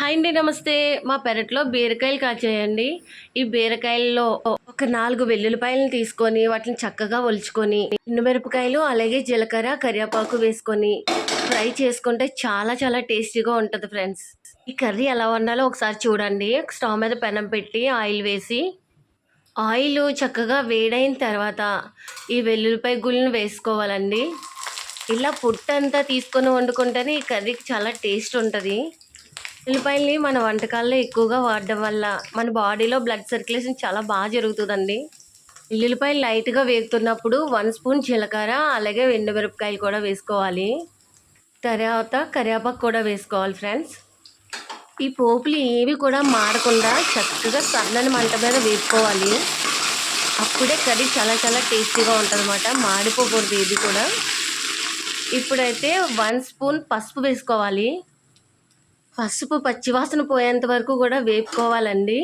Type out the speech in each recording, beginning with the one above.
Hi అండి నమస్తే. మా పెరట్లో బీరకాయలు కాచేయండి. ఈ బీరకాయల్లో ఒక నాలుగు వెల్లుల్లిపాయలను తీసుకొని వాటిని చక్కగా ఒలుచుకొని మిరపకాయలు అలాగే జీలకర్ర కరివేపాకు వేసుకొని ఫ్రై చేసుకుంటే చాలా చాలా టేస్టీగా ఉంటుంది ఫ్రెండ్స్. ఈ కర్రీ ఎలా వండాలో ఒకసారి చూడండి. స్టవ్ మీద పెనం పెట్టి ఆయిల్ వేసి ఆయిల్ చక్కగా వేడైన తర్వాత ఈ వెల్లుల్లిపాయ గుళ్ళను వేసుకోవాలండి. ఇలా పుట్టంతా తీసుకొని వండుకుంటేనే ఈ కర్రీకి చాలా టేస్ట్ ఉంటుంది. ఉల్లిపాయల్ని మన వంటకాల్లో ఎక్కువగా వాడడం వల్ల మన బాడీలో బ్లడ్ సర్క్యులేషన్ చాలా బాగా జరుగుతుందండి. ఉల్లిపాయలు లైట్గా వేగుతున్నప్పుడు వన్ స్పూన్ జీలకర్ర అలాగే మిరపకాయలు కూడా వేసుకోవాలి. తర్వాత కరివేపాకు కూడా వేసుకోవాలి ఫ్రెండ్స్. ఈ పోపులు ఏవి కూడా మాడకుండా చక్కగా సన్నని మంట మీద వేసుకోవాలి అప్పుడే కర్రీ చాలా చాలా టేస్టీగా ఉంటుందన్నమాట. మాడిపోకూడదు ఇది కూడా. ఇప్పుడైతే వన్ స్పూన్ పసుపు వేసుకోవాలి. పసుపు పచ్చివాసన పోయేంత వరకు కూడా వేపుకోవాలండి.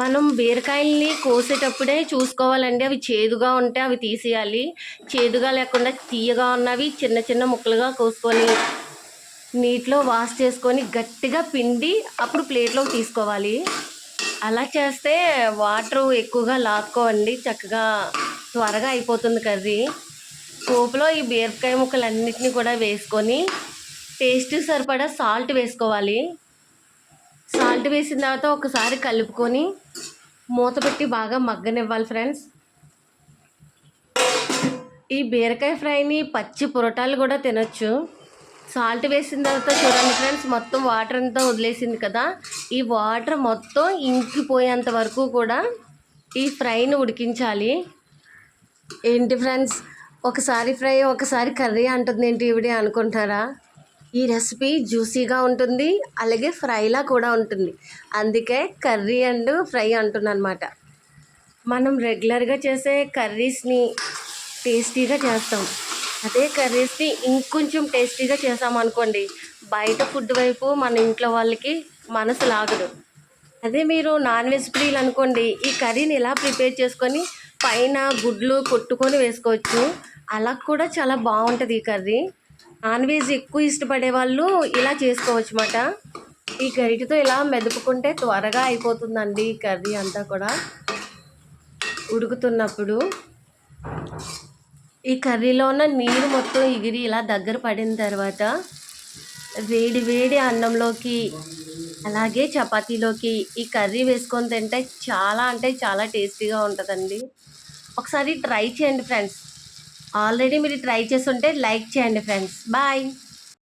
మనం బీరకాయల్ని కోసేటప్పుడే చూసుకోవాలండి. అవి చేదుగా ఉంటే అవి తీసేయాలి. చేదుగా లేకుండా తీయగా ఉన్నవి చిన్న చిన్న ముక్కలుగా కోసుకొని నీటిలో వాష్ చేసుకొని గట్టిగా పిండి అప్పుడు ప్లేట్లో తీసుకోవాలి. అలా చేస్తే వాటర్ ఎక్కువగా లాక్కోవండి. చక్కగా త్వరగా అయిపోతుంది కర్రీ. పోపులో ఈ బీరకాయ ముక్కలన్నిటిని కూడా వేసుకొని టేస్ట్ సరిపడా సాల్ట్ వేసుకోవాలి. సాల్ట్ వేసిన తర్వాత ఒకసారి కలుపుకొని మూత పెట్టి బాగా మగ్గనివ్వాలి ఫ్రెండ్స్. ఈ బీరకాయ ఫ్రైని పచ్చి పురటాలు కూడా తినొచ్చు. సాల్ట్ వేసిన తర్వాత చూడండి ఫ్రెండ్స్ మొత్తం వాటర్ అంతా వదిలేసింది కదా. ఈ వాటర్ మొత్తం ఇంకిపోయేంత వరకు కూడా ఈ ఫ్రైని ఉడికించాలి. ఏంటి ఫ్రెండ్స్ ఒకసారి ఫ్రై ఒకసారి కర్రీ అంటుంది ఏంటి ఇవిడే అనుకుంటారా? ఈ రెసిపీ జ్యూసీగా ఉంటుంది అలాగే ఫ్రైలా కూడా ఉంటుంది. అందుకే కర్రీ అండ్ ఫ్రై అంటున్నమాట మనం రెగ్యులర్గా చేసే కర్రీస్ని టేస్టీగా చేస్తాం. అదే కర్రీస్ని ఇంకొంచెం టేస్టీగా చేసామనుకోండి బయట ఫుడ్ వైపు మన ఇంట్లో వాళ్ళకి మనసు లాగదు. అదే మీరు నాన్ వెజ్ ప్రియులు అనుకోండి ఈ కర్రీని ఇలా ప్రిపేర్ చేసుకొని పైన గుడ్లు కొట్టుకొని వేసుకోవచ్చు. అలా కూడా చాలా బాగుంటుంది ఈ కర్రీ. నాన్ వెజ్ ఎక్కువ ఇష్టపడే వాళ్ళు ఇలా చేసుకోవచ్చు అన్నమాట ఈ గరిటతో ఇలా మెదుపుకుంటే త్వరగా అయిపోతుందండి ఈ కర్రీ అంతా కూడా. ఉడుకుతున్నప్పుడు ఈ కర్రీలో ఉన్న నీరు మొత్తం ఎగిరి ఇలా దగ్గర పడిన తర్వాత వేడి వేడి అన్నంలోకి అలాగే చపాతీలోకి ఈ కర్రీ వేసుకొని తింటే చాలా అంటే చాలా టేస్టీగా ఉంటుందండి. ఒకసారి ట్రై చేయండి ఫ్రెండ్స్. ఆల్రెడీ మీరు ట్రై చేసి ఉంటే లైక్ చేయండి ఫ్రెండ్స్. బాయ్.